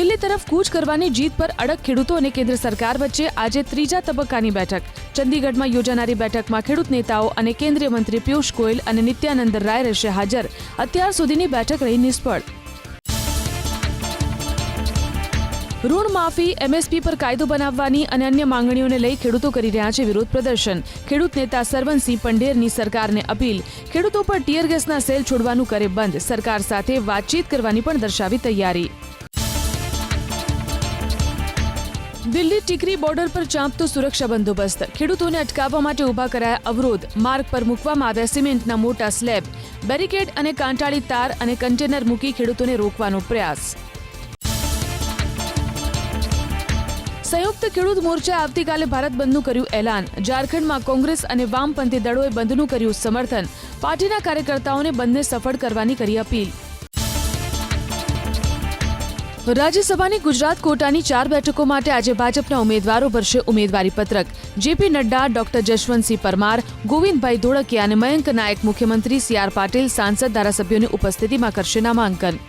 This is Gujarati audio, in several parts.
દિલ્હી તરફ કૂચ કરવાની જીત પર અડગ ખેડૂતો અને કેન્દ્ર સરકાર વચ્ચે આજે ત્રીજા તબક્કાની બેઠક. ચંદીગઢમાં યોજાનારી બેઠકમાં ખેડૂત નેતાઓ અને કેન્દ્રીય મંત્રી પિયુષ ગોયલ અને નિત્યાનંદ રાય રહેશે હાજર. અત્યાર સુધીની બેઠક રહી નિષ્ફળ. ઋણ માફી, એમએસપી પર કાયદો બનાવવાની અને અન્ય માંગણીઓને લઈ ખેડૂતો કરી રહ્યા છે વિરોધ પ્રદર્શન. ખેડૂત નેતા સરવનસિંહ પંડેરની સરકારને અપીલ. ખેડૂતો પર ટીયર ગેસના સેલ છોડવાનું કરે બંધ. સરકાર સાથે વાતચીત કરવાની પણ દર્શાવી તૈયારી. દિલ્હી ટીકરી બોર્ડર પર ચાંપતો સુરક્ષા બંદોબસ્ત. ખેડૂતોને અટકાવવા માટે ઊભા કરાયા અવરોધ. માર્ગ પર મૂકવામાં આવ્યા સિમેન્ટના મોટા સ્લેબ. બેરિકેડ અને કાંટાળી તાર અને કન્ટેનર મૂકી ખેડૂતોને રોકવાનો પ્રયાસ. સંયુક્ત ખેડૂત મોરચા આવતીકાલે ભારત બંધનું કર્યું એલાન. ઝારખંડમાં કોંગ્રેસ અને વામપંથી દળોએ બંધનું કર્યું સમર્થન. પાર્ટીના કાર્યકર્તાઓને બંધને સફળ કરવાની કરી અપીલ. રાજ્યસભાની ગુજરાત કોટાની ચાર બેઠકો માટે આજે ભાજપના ઉમેદવારો ભરશે ઉમેદવારી પત્રક. જેપી નડ્ડા, ડોક્ટર જશવંતસિંહ પરમાર, ગોવિંદભાઈ ધોળકિયા અને મયંક નાયક મુખ્યમંત્રી સી આર પાટીલ સાંસદ ધારાસભ્યોની ઉપસ્થિતિમાં કરશે નામાંકન.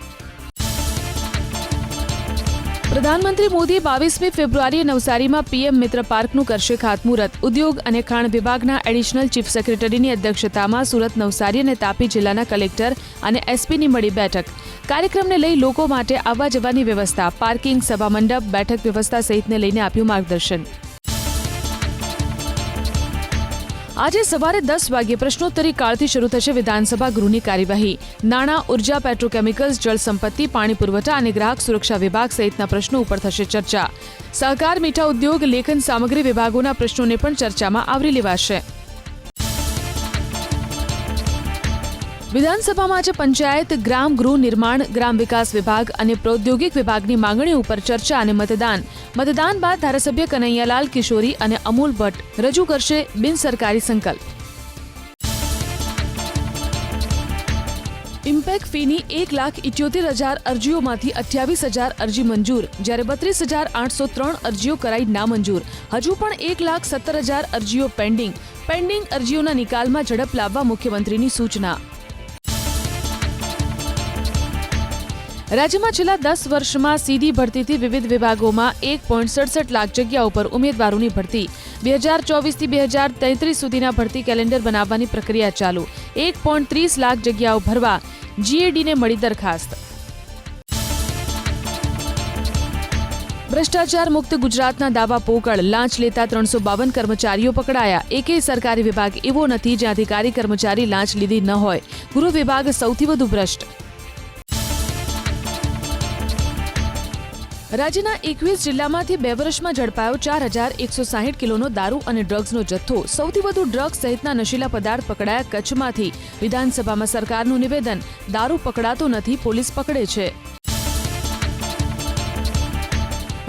પ્રધાનમંત્રી મોદી બાવીસમી ફેબ્રુઆરીએ નવસારીમાં પીએમ મિત્ર પાર્કનું કરશે ખાતમુહૂર્ત. ઉદ્યોગ અને ખાણ વિભાગના એડિશનલ ચીફ સેક્રેટરીની અધ્યક્ષતામાં સુરત, નવસારી અને તાપી જિલ્લાના કલેક્ટર અને એસપીની મળી બેઠક. કાર્યક્રમને લઈ લોકો માટે આવવા જવાની વ્યવસ્થા, પાર્કિંગ, સભા મંડપ, બેઠક વ્યવસ્થા સહિતને લઈને આપ્યું માર્ગદર્શન. આજે સવારે દસ વાગ્યે પ્રશ્નોત્તરી કાળથી શરૂ થશે વિધાનસભા ગૃહની કાર્યવાહી. નાણાં, ઊર્જા, પેટ્રોકેમિકલ્સ, જળ સંપત્તિ, પાણી પુરવઠા અને ગ્રાહક સુરક્ષા વિભાગ સહિતના પ્રશ્નો ઉપર થશે ચર્ચા. સહકાર, મીઠા ઉદ્યોગ, લેખન સામગ્રી વિભાગોના પ્રશ્નોને પણ ચર્ચામાં આવરી લેવાશે. વિધાનસભામાં આજે પંચાયત, ગ્રામ, ગૃહ નિર્માણ, ગ્રામ વિકાસ વિભાગ અને પ્રૌદ્યોગિક વિભાગની માંગણી ઉપર ચર્ચા અને મતદાન. મતદાન બાદ ધારાસભ્ય કનૈયાલાલ કિશોરી અને અમૂલ ભટ્ટ રજૂ કરશે બિનસરકારી સંકલ્પ. ઇમ્પેક્ટ ફીની એક લાખ ઇઠ્યોતેર હજાર અરજીઓમાંથી અઠ્યાવીસ હજાર અરજી મંજૂર, જ્યારે બત્રીસ હજાર આઠસો ત્રણ અરજીઓ કરાઈ નામંજૂર. હજુ પણ એક લાખ સત્તર હજાર અરજીઓ પેન્ડિંગ. પેન્ડિંગ અરજીઓના નિકાલમાં ઝડપ લાવવા મુખ્યમંત્રીની સૂચના. રાજ્યમાં છેલ્લા દસ વર્ષમાં સીધી ભરતીથી વિવિધ વિભાગોમાં એક પોઈન્ટ સડસઠ લાખ જગ્યાઓ ઉપર ઉમેદવારોની ભરતી. બે હજાર ચોવીસથી બે હજાર તેત્રીસ સુધીના ભરતી કેલેન્ડર બનાવવાની પ્રક્રિયા ચાલુ. એક પોઈન્ટ ત્રીસ લાખ જગ્યાઓ ભરવા જીએડીને મળી દરખાસ્ત. ભ્રષ્ટાચાર મુક્ત ગુજરાતના દાવા પોકળ. લાંચ લેતા ત્રણસો બાવન કર્મચારીઓ પકડાયા. એકેય સરકારી વિભાગ એવો નથી જ્યાં અધિકારી કર્મચારી લાંચ લીધી ન હોય. ગૃહ વિભાગ સૌથી વધુ ભ્રષ્ટ. રાજ્યના એકવીસ જિલ્લામાંથી બે વર્ષમાં ઝડપાયો ચાર હજાર એકસો સાહીઠ કિલોનો દારૂ અને ડ્રગ્સનો જથ્થો. સૌથી વધુ ડ્રગ્સ સહિતના નશીલા પદાર્થ પકડાયા કચ્છમાંથી. વિધાનસભામાં સરકારનું નિવેદન, દારૂ પકડાતો નથી, પોલીસ પકડે છે.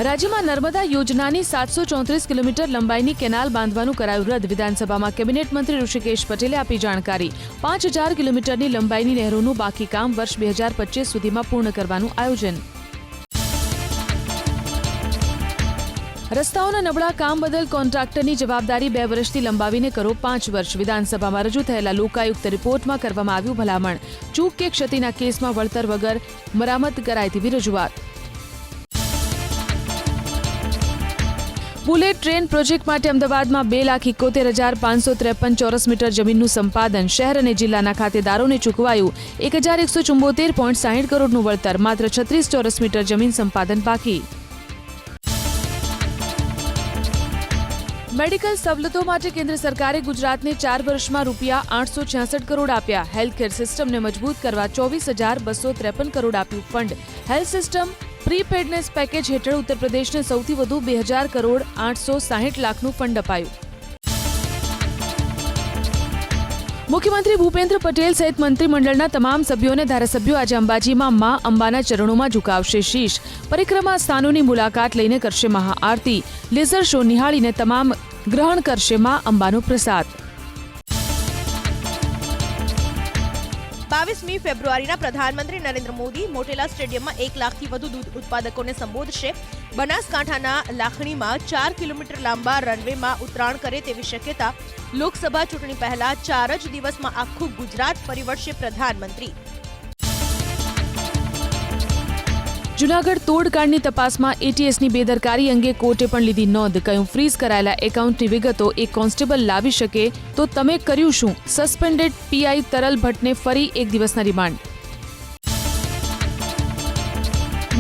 રાજ્યમાં નર્મદા યોજનાની સાતસો ચોત્રીસ કિલોમીટર લંબાઈની કેનાલ બાંધવાનું કરાયું રદ. વિધાનસભામાં કેબિનેટ મંત્રી ઋષિકેશ પટેલે આપી જાણકારી. પાંચ હજાર કિલોમીટરની લંબાઈની નહેરોનું બાકી કામ વર્ષ બે હજાર પચીસ સુધીમાં પૂર્ણ કરવાનું આયોજન. રસ્તાઓના નબળા કામ બદલ કોન્ટ્રાક્ટરની જવાબદારી બે વર્ષથી લંબાવીને કરો પાંચ વર્ષ. વિધાનસભામાં રજૂ થયેલા લોકાયુક્ત રિપોર્ટમાં કરવામાં આવ્યું ભલામણ. ચૂક કે ક્ષતિના કેસમાં વળતર વગર મરામત કરાય તેવી રજૂઆત. બુલેટ ટ્રેન પ્રોજેક્ટ માટે અમદાવાદમાં બે લાખ એકોતેર હજાર પાંચસો ત્રેપન ચોરસ મીટર જમીનનું સંપાદન. શહેર અને જિલ્લાના ખાતેદારોને ચૂકવાયું એક હજાર એકસો ચુંબોતેર પોઈન્ટ સાહીઠ કરોડનું વળતર. માત્ર છત્રીસ ચોરસ મીટર જમીન સંપાદન બાકી. મેડિકલ સવલતો માટે કેન્દ્ર સરકારે ગુજરાતને ચાર વર્ષમાં રૂપિયા આઠસો છ્યાસઠ કરોડ આપ્યા. હેલ્થકેર સિસ્ટમને મજબૂત કરવા ચોવીસ હજાર બસો ત્રેપન કરોડ આપ્યું fund. Health system preparedness package હેઠળ ઉત્તર પ્રદેશને સૌથી વધુ બે હજાર કરોડ આઠસો સાહીઠ લાખનું ફંડ અપાયું. મુખ્યમંત્રી ભૂપેન્દ્ર પટેલ સહિત મંત્રીમંડળના તમામ સભ્યોને ધારાસભ્યો આજે અંબાજીમાં મા અંબાના ચરણોમાં ઝુકાવશે શીશ. પરિક્રમા સ્થાનોની મુલાકાત લઈને કરશે મહાઆરતી. લેઝર શો નિહાળીને તમામ ગ્રહણ કરશે મા અંબાનો પ્રસાદ. બાવીસમી ફેબ્રુઆરીના પ્રધાનમંત્રી નરેન્દ્ર મોદી મોટેલા સ્ટેડિયમમાં એક લાખથી વધુ દૂધ ઉત્પાદકોને સંબોધશે. બનાસકાંઠાના લાખણીમાં ચાર કિલોમીટર લાંબા રનવેમાં ઉતરાણ કરે તેવી શક્યતા લોકસભા ચૂંટણી પહેલા ચાર જ દિવસમાં આખું ગુજરાત પરિવર્ષે પ્રધાનમંત્રી. જુનાગઢ તોડકાંડની તપાસમાં એટીએસની બેદરકારી અંગે કોર્ટે પણ લીધી નોંધ. કહ્યું, ફ્રીઝ કરાયેલા એકાઉન્ટની વિગતો એક કોન્સ્ટેબલ લાવી શકે તો તમે કર્યું શું? સસ્પેન્ડેડ પીઆઈ તરલ ભટ્ટને ફરી એક દિવસના રિમાન્ડ.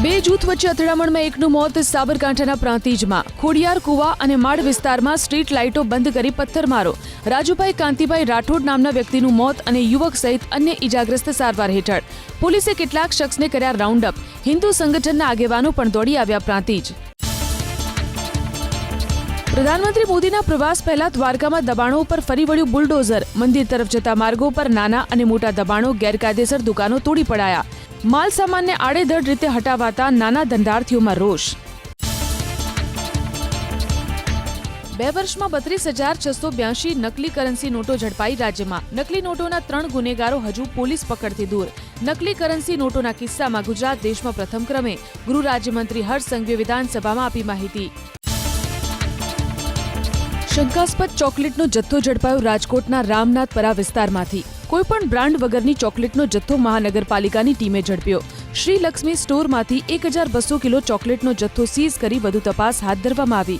બે જૂથ વચ્ચે અથડામણમાં એકનું મોત સાબરકાંઠાના પ્રાંતિજમાં. ખોડિયાર, કુવા અને માળ વિસ્તારમાં સ્ટ્રીટ લાઇટો બંધ કરી પથ્થરમારો રાજુભાઈ કાંતિભાઈ રાઠોડ નામના વ્યક્તિનું મોત અને યુવક સહિત અન્ય ઇજાગ્રસ્ત સારવાર હેઠળ. પોલીસે કેટલાક શખ્સને કર્યા રાઉન્ડ અપ હિન્દુ સંગઠનના આગેવાનો પણ દોડી આવ્યા પ્રાંતિજ. પ્રધાનમંત્રી મોદીના પ્રવાસ પહેલા દ્વારકામાં દબાણો ઉપર ફરી વળ્યું બુલડોઝર. મંદિર તરફ જતા માર્ગો પર નાના અને મોટા દબાણો, ગેરકાયદેસર દુકાનો તોડી પડાયા. માલ સામાનને આડેધડ રીતે હટાવાતા નાના ધંધાર્થીઓમાં રોષ. બે વર્ષમાં બત્રીસ હજાર છસો બ્યાસી નકલી કરન્સી નોટો ઝડપાઈ રાજ્યમાં. નકલી નોટોના ત્રણ ગુનેગારો હજુ પોલીસ પકડથી દૂર. નકલી કરન્સી નોટોના કિસ્સામાં ગુજરાત દેશમાં પ્રથમ ક્રમે. ગૃહ રાજ્યમંત્રી હર્ષ સંઘવી વિધાનસભામાં આપી માહિતી. શંકાસ્પદ ચોકલેટનો જથ્થો ઝડપાયો રાજકોટના રામનાથપરા વિસ્તારમાંથી. કોઈપણ બ્રાન્ડ વગરની ચોકલેટનો જથ્થો મહાનગરપાલિકાની ટીમે ઝડપ્યો. શ્રી લક્ષ્મી સ્ટોરમાંથી એક હજાર બસો કિલો ચોકલેટનો જથ્થો સીઝ કરી વધુ તપાસ હાથ ધરવામાં આવી.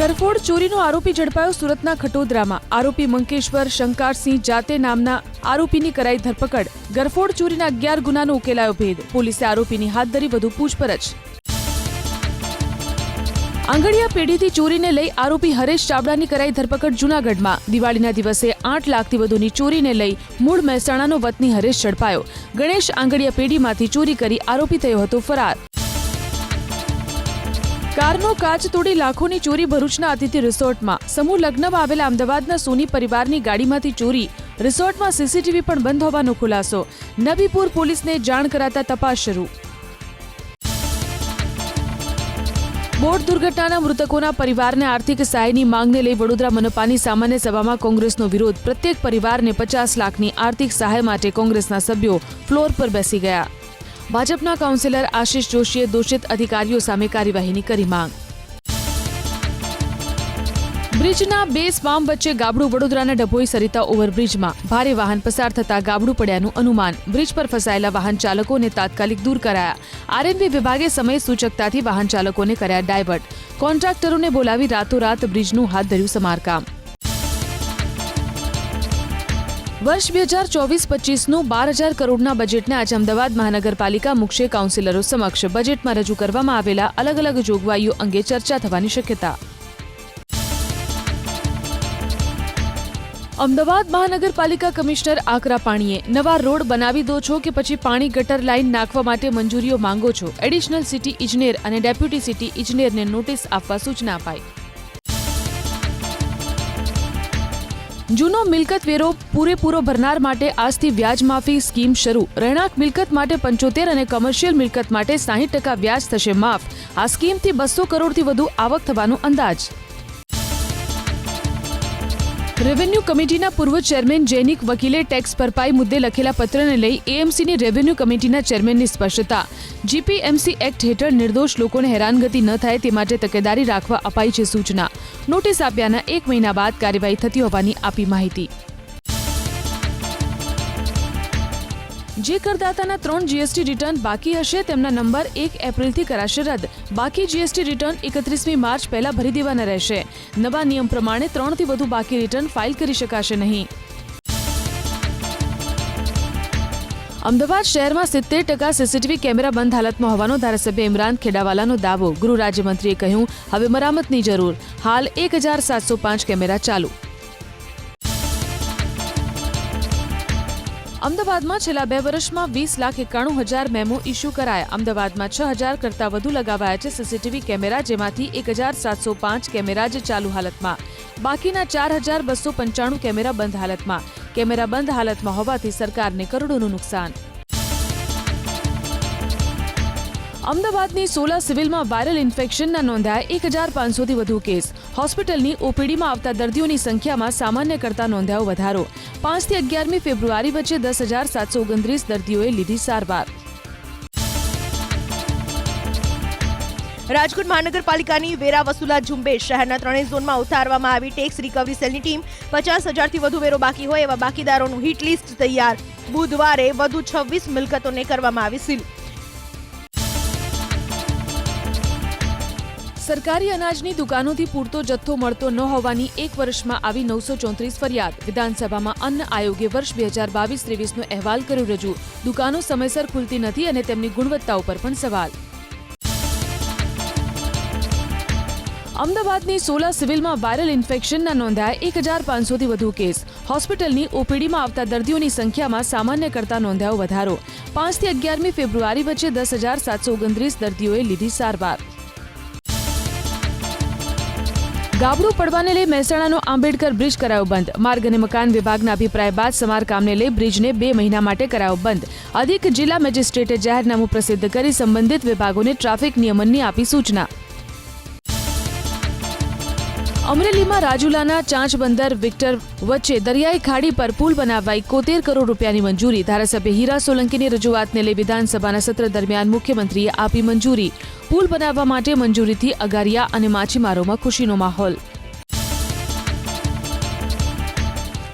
ગરફોડ ચોરીનો આરોપી ઝડપાયો સુરતના ખટોદરામાં. આરોપી મંકેશ્વર શંકારસિંહ જાતે નામના આરોપીની કરાઈ ધરપકડ. ગરફોડ ચોરીના અગિયાર ગુનાનો ઉકેલાયો ભેદ. પોલીસે આરોપીની હાથ ધરી વધુ પૂછપરછ. આંગડિયા પેઢીથી ચોરીને લઈ આરોપી હરેશ ચાવડાની કરાઈ ધરપકડ જૂનાગઢમાં. દિવાળીના દિવસે આઠ લાખથી વધુની ચોરીને લઈ મૂળ મહેસાણાનો વતની હરેશ ઝડપાયો. ગણેશ આંગળીયા પેઢીમાંથી ચોરી કરી આરોપી થયો હતો ફરાર. કારનો કાચ તોડી લાખોની ચોરી ભરૂચના અતિથિ રિસોર્ટમાં. સમૂહ લગ્નમાં આવેલા અમદાવાદના સોની પરિવારની ગાડીમાંથી ચોરી. રિસોર્ટમાં સીસીટીવી પણ બંધ હોવાનો ખુલાસો. નબીપુર પોલીસને જાણ કરાતા તપાસ શરૂ. બોટ દુર્ઘટનાના મૃતકોના પરિવારને આર્થિક સહાયની માંગને લઈ વડોદરા મનપાની સામાન્ય સભામાં કોંગ્રેસનો વિરોધ. પ્રત્યેક પરિવારને પચાસ લાખની આર્થિક સહાય માટે કોંગ્રેસના સભ્યો ફ્લોર પર બેસી ગયા. ભાજપના કાઉન્સિલર આશિષ જોશીએ દોષિત અધિકારીઓ સામે કાર્યવાહીની કરી માંગ. બ્રિજના બે સ્પામ વચ્ચે ગાબડું વડોદરાના ડભોઈ સરિતા ઓવરબ્રિજમાં ભારે વાહન પસાર થતા ગાબડું પડ્યાનું અનુમાન. બ્રિજ પર ફસાયેલા વાહન ચાલકોને તાત્કાલિક દૂર કરાયા. આરએનબી વિભાગે સમય સૂચકતાથી વાહન ચાલકોને કર્યા ડાયવર્ટ. કોન્ટ્રાક્ટરોને બોલાવી રાતોરાત બ્રિજનું હાથ ધર્યું સમારકામ. વર્ષ બે હજાર ચોવીસ પચીસનું બાર હજાર કરોડના બજેટને આજે અમદાવાદ મહાનગરપાલિકા મુખ્ય કાઉન્સિલરો સમક્ષ બજેટમાં રજૂ કરવામાં આવેલા અલગ અલગ જોગવાઈઓ અંગે ચર્ચા થવાની શક્યતા. અમદાવાદ મહાનગરપાલિકા કમિશનર આકરા પાણીએ નવા રોડ બનાવી દો છો કે પછી પાણી ગટર લાઇન નાખવા માટે મંજૂરીઓ માંગો છો? એડિશનલ સિટી ઇજનેર અને ડેપ્યુટી સિટી ઇજનેરને નોટિસ આપવા સૂચના અપાઈ. જૂનો મિલકત વેરો પૂરેપૂરો ભરનાર માટે આજથી વ્યાજ માફી સ્કીમ શરૂ. રહેણાંક મિલકત માટે પંચોતેર અને કમર્શિયલ મિલકત માટે સાહીઠ ટકા વ્યાજ થશે માફ. આ સ્કીમથી બસો કરોડથી વધુ આવક થવાનો અંદાજ. રેવન્યુ કમિટીના પૂર્વ ચેરમેન જૈનિક વકીલે ટેક્સ ભરપાઈ મુદ્દે લખેલા પત્રને લઈ એએમસીની રેવન્યુ કમિટીના ચેરમેનની સ્પષ્ટતા. જીપીએમસી એક્ટ હેઠળ નિર્દોષ લોકોને હેરાનગતિ ન થાય તે માટે તકેદારી રાખવા અપાઈ છે સૂચના. નોટિસ આપ્યાના એક મહિના બાદ કાર્યવાહી થતી હોવાની આપી માહિતી. જે કરદાતાના ત્રણ જીએસટી રિટર્ન બાકી હશે, તેમના નંબર એક એપ્રિલથી કરાશે રદ. બાકી જીએસટી રિટર્ન એકત્રીસમી માર્ચ પહેલા ભરી દેવાના રહેશે. નવા નિયમ પ્રમાણે ત્રણથી વધુ બાકી રિટર્ન ફાઇલ કરી શકાશે નહીં. અમદાવાદ શહેરમાં સિત્તેર ટકા સીસીટીવી કેમેરા બંધ હાલતમાં હોવાનો ધારાસભ્ય ઇમરાન ખેડાવાલાનો દાવો. ગૃહ રાજ્યમંત્રીએ કહ્યું, હવે મરામતની જરૂર. હાલ એક હજાર સાતસો પાંચ કેમેરા ચાલુ. અમદાવાદમાં છેલ્લા બે વર્ષમાં વીસ લાખ એકાણું હજાર મેમો ઇસ્યુ કરાયા. અમદાવાદમાં છ હજાર કરતાં વધુ લગાવાયા છે સીસીટીવી કેમેરા, જેમાંથી એક હજાર સાતસો પાંચ કેમેરા જ ચાલુ હાલતમાં. બાકીના ચાર હજાર બસો પંચાણું કેમેરા બંધ હાલતમાં. કેમેરા બંધ હાલતમાં હોવાથી સરકારને કરોડોનું નુકસાન. અમદાવાદની સોલા સિવિલમાં વાયરલ ઇન્ફેક્શનના નોંધાયા એક હજાર પાંચસોથી વધુ કેસ. હોસ્પિટલની ઓપીડીમાં આવતા દર્દીઓની સંખ્યામાં સામાન્ય કરતાં નોંધાયો વધારો. પાંચથી અગિયારમી ફેબ્રુઆરી વચ્ચે દસ હજાર સાતસો ઓગણત્રીસ દર્દીઓએ લીધી સારવાર. રાજકોટ મહાનગરપાલિકાની વેરા વસૂલાત ઝુંબેશ શહેરના ત્રણેય ઝોનમાં ઉતારવામાં આવી ટેક્સ રિકવરી સેલની ટીમ પચાસ હજારથી વધુ વેરો બાકી હોય એવા બાકીદારોનું હિટ લિસ્ટ તૈયાર. બુધવારે વધુ છવ્વીસ મિલકતોને કરવામાં આવી સીલ. સરકારી અનાજની દુકાનોથી પૂરતો જથ્થો મળતો ન હોવાની એક વર્ષમાં આવી નવસો ચોત્રીસ ફરિયાદ. વિધાનસભામાં અન્ન આયોગે વર્ષ બે હજાર બાવીસ ત્રેવીસનો અહેવાલ કર્યો રજૂ. દુકાનો સમયસર ખુલતી નથી અને તેમની ગુણવત્તા ઉપર પણ સવાલ. અમદાવાદની સોલા સિવિલમાં વાયરલ ઇન્ફેક્શનના નોંધાયા એક હજાર પાંચસોથી વધુ કેસ. હોસ્પિટલની ઓપીડીમાં આવતા દર્દીઓની સંખ્યામાં સામાન્ય કરતા નોંધાયો વધારો. પાંચથી અગિયારમી ફેબ્રુઆરી વચ્ચે દસ હજાર સાતસો ઓગણત્રીસ દર્દીઓએ લીધી સારવાર. ગાબડું પડવાને લઈ મહેસાણાનો આંબેડકર બ્રિજ કરાયો બંધ. માર્ગ અને મકાન વિભાગના અભિપ્રાય બાદ સમારકામને લઈ બ્રિજને બે મહિના માટે કરાયો બંધ. અધિક જિલ્લા મેજિસ્ટ્રેટે જાહેરનામું પ્રસિદ્ધ કરી સંબંધિત વિભાગોને ટ્રાફિક નિયમનની આપી સૂચના. અમરેલીમાં રાજુલાના ચાંચ બંદર વિક્ટર વચ્ચે દરિયાઈ ખાડી પર પુલ બનાવવા એકોતેર કરોડ રૂપિયાની મંજૂરી. ધારાસભ્ય હીરા સોલંકીની રજૂઆતને લઈ વિધાનસભાના સત્ર દરમિયાન મુખ્યમંત્રીએ આપી મંજૂરી. પુલ બનાવવા માટે મંજૂરીથી અગારિયા અને માછીમારોમાં ખુશીનો માહોલ.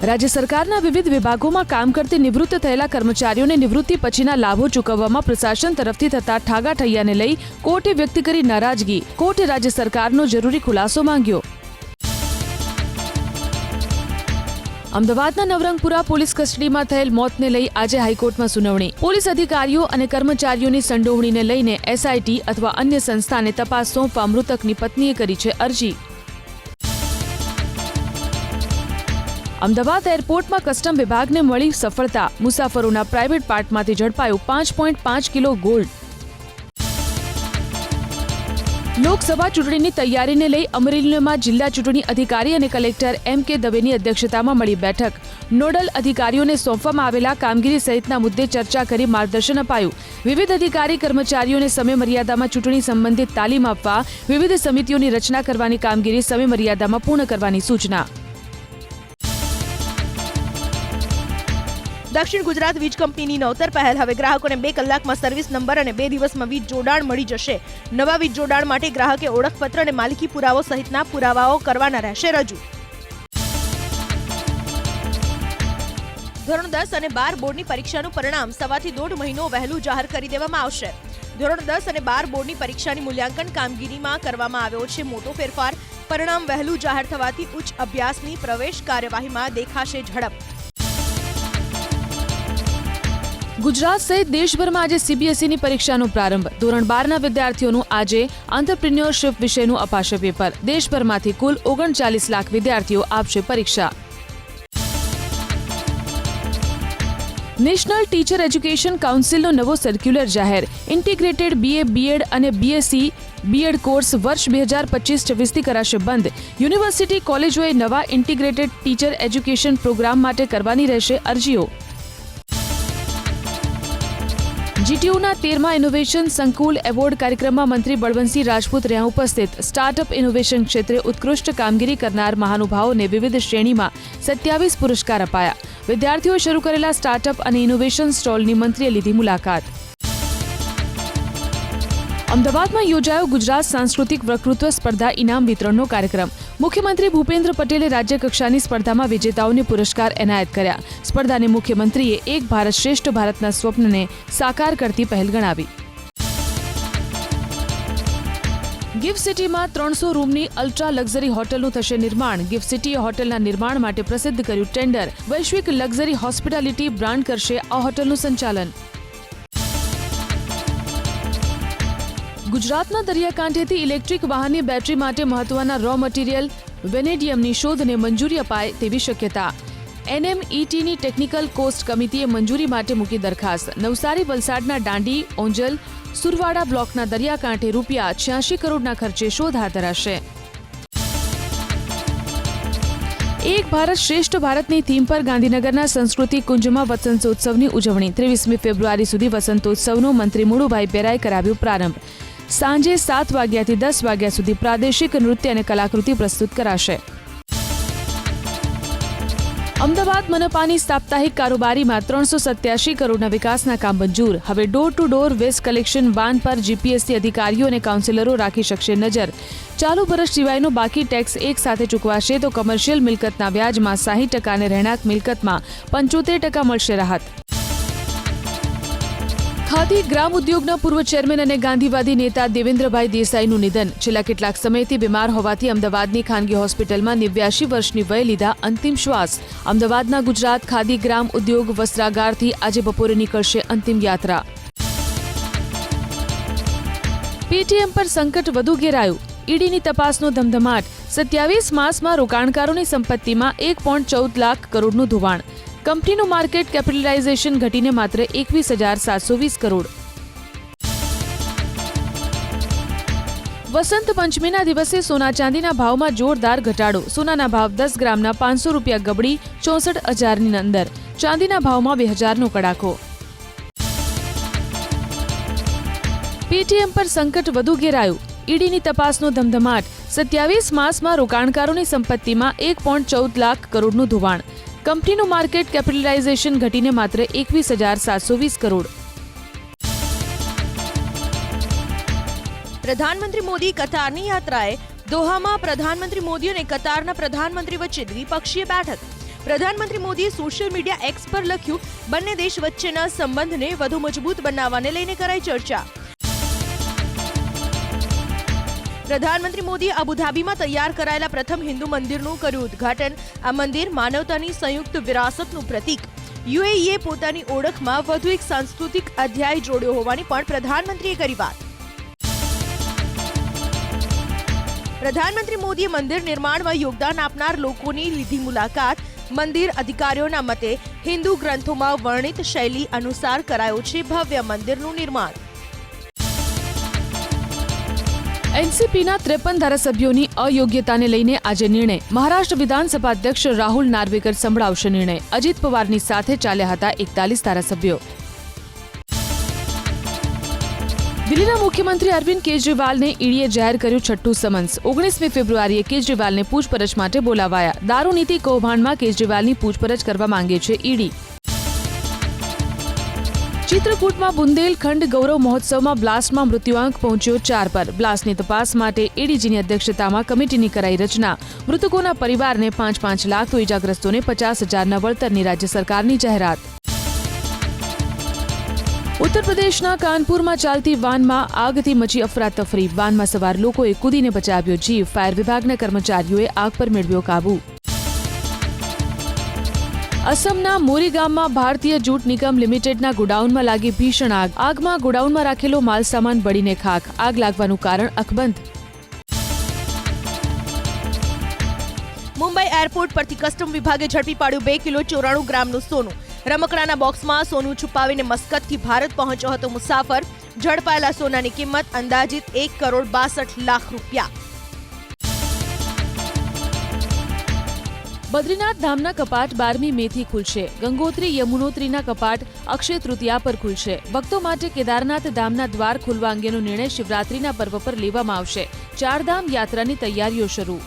રાજ્ય સરકારના વિવિધ વિભાગોમાં કામ કરતી નિવૃત્ત થયેલા કર્મચારીઓને નિવૃત્તિ પછીના લાભો ચૂકવવામાં પ્રશાસન તરફથી થતા ઠાગાઠૈયાને લઈ કોર્ટે વ્યક્ત કરી નારાજગી. કોર્ટે રાજ્ય સરકારનો જરૂરી ખુલાસો માંગ્યો. અમદાવાદના નવરંગપુરા પોલીસ કસ્ટડીમાં થયેલ મોતને લઈ આજે હાઈકોર્ટમાં સુનાવણી. પોલીસ અધિકારીઓ અને કર્મચારીઓની સંડોવણીને લઈને એસઆઈટી અથવા અન્ય સંસ્થાને તપાસ સોંપવા મૃતકની પત્નીએ કરી છે અરજી. અમદાવાદ એરપોર્ટમાં કસ્ટમ વિભાગને મળી સફળતા. મુસાફરોના પ્રાઇવેટ પાર્ટમાંથી ઝડપાયું પાંચ પોઈન્ટ પાંચ કિલો ગોલ્ડ. લોકસભા ચૂંટણીની તૈયારીને લઈ અમરેલીમાં જિલ્લા ચૂંટણી અધિકારી અને કલેક્ટર એમ કે દવેની અધ્યક્ષતામાં મળી બેઠક. નોડલ અધિકારીઓને સોંપવામાં આવેલા કામગીરી સહિતના મુદ્દે ચર્ચા કરી માર્ગદર્શન અપાયું. વિવિધ અધિકારી કર્મચારીઓને સમયમર્યાદામાં ચૂંટણી સંબંધિત તાલીમ આપવા, વિવિધ સમિતિઓની રચના કરવાની કામગીરી સમયમર્યાદામાં પૂર્ણ કરવાની સૂચના. દક્ષિણ ગુજરાત વીજ કંપનીની નવતર પહેલ. હવે ગ્રાહકોને બે કલાકમાં સર્વિસ નંબર અને બે દિવસમાં વીજ જોડાણ મળી જશે. નવા વીજ જોડાણ માટે ગ્રાહકે ઓળખપત્ર અને માલિકી પુરાવો સહિતના પુરાવાઓ કરવાના રહેશે રજૂ. ધોરણ દસ અને બાર બોર્ડની પરીક્ષાનું પરિણામ સવાથી દોઢ મહિનો વહેલું જાહેર કરી દેવામાં આવશે. ધોરણ દસ અને બાર બોર્ડની પરીક્ષાની મૂલ્યાંકન કામગીરીમાં કરવામાં આવ્યો છે મોટો ફેરફાર. પરિણામ વહેલું જાહેર થવાથી ઉચ્ચ અભ્યાસની પ્રવેશ કાર્યવાહીમાં દેખાશે ઝડપ. ગુજરાત સહિત દેશભરમાં આજે સીબીએસઈની પરીક્ષાનો પ્રારંભ. ધોરણ બારના વિદ્યાર્થીઓનું આજે આંતરપ્રિન્યોરશિપ વિષયનું અપાશે પેપર દેશભરમાંથી કુલ ઓગણચાલીસ લાખ વિદ્યાર્થીઓ આપશે પરીક્ષા. નેશનલ ટીચર એજ્યુકેશન કાઉન્સિલનો નવો સર્ક્યુલર જાહેર. ઇન્ટિગ્રેટેડ બીએ બીએડ અને બીએસસી બીએડ કોર્સ વર્ષ બે હજાર પચીસ છવ્વીસથી કરાશે બંધ. યુનિવર્સિટી કોલેજોએ નવા ઇન્ટિગ્રેટેડ ટીચર એજ્યુકેશન પ્રોગ્રામ માટે કરવાની રહેશે અરજીઓ. જીટીયુના તેરમા ઇનોવેશન સંકુલ એવોર્ડ કાર્યક્રમમાં મંત્રી બળવંતસિંહ રાજપૂત રહ્યા ઉપસ્થિત. સ્ટાર્ટઅપ ઇનોવેશન ક્ષેત્રે ઉત્કૃષ્ટ કામગીરી કરનાર મહાનુભાવોને વિવિધ શ્રેણીમાં સત્યાવીસ પુરસ્કાર અપાયા. વિદ્યાર્થીઓએ શરૂ કરેલા સ્ટાર્ટઅપ અને ઇનોવેશન સ્ટોલની મંત્રીએ લીધી મુલાકાત. અમદાવાદમાં યોજાયો ગુજરાત સાંસ્કૃતિક વકૃત્વ સ્પર્ધા ઇનામ વિતરણનો કાર્યક્રમ. મુખ્યમંત્રી ભૂપેન્દ્ર પટેલે રાજ્યકક્ષાની સ્પર્ધામાં વિજેતાઓને પુરસ્કાર એનાયત કર્યા. સ્પર્ધાને મુખ્યમંત્રીએ એક ભારત શ્રેષ્ઠ ભારતના સ્વપ્નને સાકાર કરતી પહેલ ગણાવી. ગિફ્ટ સિટીમાં ત્રણસો રૂમની અલ્ટ્રા લક્ઝરી હોટલનું થશે નિર્માણ. ગિફ્ટ સિટીએ હોટલના નિર્માણ માટે પ્રસિદ્ધ કર્યું ટેન્ડર. વૈશ્વિક લક્ઝરી હોસ્પિટાલિટી બ્રાન્ડ કરશે આ હોટલનું સંચાલન. ગુજરાતના દરિયાકાંઠેથી ઇલેક્ટ્રિક વાહનની બેટરી માટે મહત્વના રો મટીરીયલ વેનેડિયમની શોધને મંજૂરી અપાય તેવી શક્યતા. એનએમઈટીની ટેકનિકલ કોસ્ટ કમિટીએ મંજૂરી માટે મૂકી દરખાસ્ત. નવસારી વલસાડના દાંડી, ઓંજલ, સુરવાડા બ્લોકના દરિયાકાંઠે રૂપિયા છ્યાસી કરોડના ખર્ચે શોધ હાથ ધરાશે. એક ભારત શ્રેષ્ઠ ભારતની થીમ પર ગાંધીનગરના સંસ્કૃતિ કુંજમાં વસંતોત્સવની ઉજવણી. ત્રેવીસમી ફેબ્રુઆરી સુધી વસંતોત્સવનો મંત્રી મુળુભાઈ પેરાએ કરાવ્યો પ્રારંભ. સાંજે સાત વાગ્યાથી દસ વાગ્યા સુધી પ્રાદેશિક નૃત્ય અને કલાકૃતિ પ્રસ્તુત કરાશે. અમદાવાદ મનપાની સાપ્તાહિક કારોબારીમાં ત્રણસો સત્યાસી કરોડના વિકાસના કામ મંજૂર. હવે door to door waste collection van પર જીપીએસસી અધિકારીઓ અને કાઉન્સિલરો રાખી શકશે નજર. ચાલુ વર્ષ સિવાયનો બાકી ટેક્સ એક સાથે ચૂકવાશે તો કમર્શિયલ મિલકતના વ્યાજમાં સાહીઠ ટકા અને રહેણાંક મિલકતમાં પંચોતેર ટકા મળશે રાહત. ખાદી ગ્રામ ઉદ્યોગના પૂર્વ ચેરમેન અને ગાંધીવાદી નેતા દેવેન્દ્રભાઈ દેસાઈનું નિધન. છેલ્લા કેટલાક સમયથી બીમાર હોવાથી અમદાવાદની ખાનગી હોસ્પિટલમાં નેવ્યાશી વર્ષની વય લીધા અંતિમ શ્વાસ. અમદાવાદના ગુજરાત ખાદી ગ્રામ ઉદ્યોગ વસ્ત્રાગારથી આજે બપોરે નીકળશે અંતિમ યાત્રા. પેટીએમ પર સંકટ વધુ ઘેરાયું. ઈડીની તપાસનો ધમધમાટ. સત્યાવીસ માસમાં રોકાણકારોની સંપત્તિમાં એક પોઈન્ટ ચૌદ લાખ કરોડનું ધોવાણ. કંપનીનું માર્કેટ કેપિટલાઇઝેશન ઘટીને માત્ર એકવીસ હજાર સાતસો વીસ કરોડ. વસંત પંચમીના દિવસે સોના ચાંદીના ભાવમાં જોરદાર ઘટાડો. સોનાના ભાવ દસ ગ્રામના પાંચસો રૂપિયા ગબડી ચોસઠ હજારની અંદર. ચાંદીના ભાવમાં બે હજારનો કડાકો. પેટીએમ પર સંકટ વધુ ઘેરાયું. ઈડીની તપાસનો ધમધમાટ. સત્યાવીસ માસમાં રોકાણકારોની સંપત્તિમાં એક પોઈન્ટ ચૌદ લાખ કરોડનું ધોવાણ. કંપનીનું માર્કેટ કેપિટલાઇઝેશન ઘટીને માત્ર એકવીસ હજાર સાતસો વીસ કરોડ. પ્રધાનમંત્રી મોદી કતારની યાત્રાએ દોહામાં પ્રધાનમંત્રી મોદી અને કતારના પ્રધાનમંત્રી વચ્ચે દ્વિપક્ષીય બેઠક. પ્રધાનમંત્રી મોદીએ સોશિયલ મીડિયા એક્સ પર લખ્યું, બંને દેશ વચ્ચેના સંબંધને વધુ મજબૂત બનાવવાને લઈને કરાઈ ચર્ચા. પ્રધાનમંત્રી મોદીએ અબુધાબીમાં તૈયાર કરાયેલા પ્રથમ હિન્દુ મંદિરનું કર્યું ઉદ્ઘાટન. આ મંદિર માનવતાની સંયુક્ત વિરાસતનું પ્રતીક. યુએઈએ પોતાની ઓળખમાં વધુ એક સાંસ્કૃતિક અધ્યાય જોડ્યો હોવાની પણ પ્રધાનમંત્રીએ કરી વાત. પ્રધાનમંત્રી મોદીએ મંદિર નિર્માણમાં યોગદાન આપનાર લોકોની લીધી મુલાકાત. મંદિર અધિકારીઓના મતે હિન્દુ ગ્રંથોમાં વર્ણિત શૈલી અનુસાર કરાયો છે ભવ્ય મંદિરનું નિર્માણ. એનસીપીના ત્રેપન ધારાસભ્યોની અયોગ્યતાને લઈને આજે નિર્ણય. મહારાષ્ટ્ર વિધાનસભા અધ્યક્ષ રાહુલ નાર્વેકર સંભળાવશે નિર્ણય. અજીત પવારની સાથે ચાલ્યા હતા એકતાલીસ ધારાસભ્યો. દિલ્હીના મુખ્યમંત્રી અરવિંદ કેજરીવાલને ઈડીએ જાહેર કર્યું છઠ્ઠું સમન્સ. ઓગણીસમી ફેબ્રુઆરીએ કેજરીવાલને પૂછપરછ માટે બોલાવાયા. દારૂ નીતિ કૌભાંડમાં કેજરીવાલની પૂછપરછ કરવા માંગે છે ઈડી. ચિત્રકૂટમાં બુંદેલખંડ ગૌરવ મહોત્સવમાં બ્લાસ્ટમાં મૃત્યુઆંક પહોંચ્યો ચાર પર. બ્લાસ્ટની તપાસ માટે એડીજીની અધ્યક્ષતામાં કમિટીની કરાઈ રચના. મૃતકોના પરિવારને પાંચ પાંચ લાખ તો ઇજાગ્રસ્તોને પચાસ હજારના વળતરની રાજ્ય સરકારની જાહેરાત. ઉત્તર પ્રદેશના કાનપુરમાં ચાલતી વાનમાં આગથી મચી અફરાતફરી. વાનમાં સવાર લોકોએ કૂદીને બચાવ્યો જીવ. ફાયર વિભાગના કર્મચારીઓએ આગ પર મેળવ્યો કાબુ. અસમના મોરી ગામમાં ભારતીય જૂટ નિગમ લિમિટેડના ગોડાઉનમાં લાગી ભીષણ આગ. આગમાં ગોડાઉનમાં રાખેલો માલસામાન બળીને ખાખ આગ લાગવાનું કારણ અકબંધ. મુંબઈ એરપોર્ટ પરથી કસ્ટમ વિભાગે ઝડપી પાડ્યું બે કિલો ચોરાણું ગ્રામનું સોનું. રમકડાના બોક્સમાં સોનું છુપાવીને મસ્કતથી ભારત પહોંચ્યો હતો મુસાફર. ઝડપાયેલા સોનાની કિંમત અંદાજિત એક કરોડ બાસઠ લાખ રૂપિયા. બદ્રીનાથ ધામના કપાટ બારમી મેથી ખુલશે. ગંગોત્રી યમુનોત્રીના કપાટ અક્ષય તૃતીયા પર ખુલશે. ભક્તો માટે કેદારનાથ ધામના દ્વાર ખુલવા અંગેનો નિર્ણય શિવરાત્રીના પર્વ પર લેવામાં આવશે. ચારધામ યાત્રાની તૈયારીઓ શરૂ.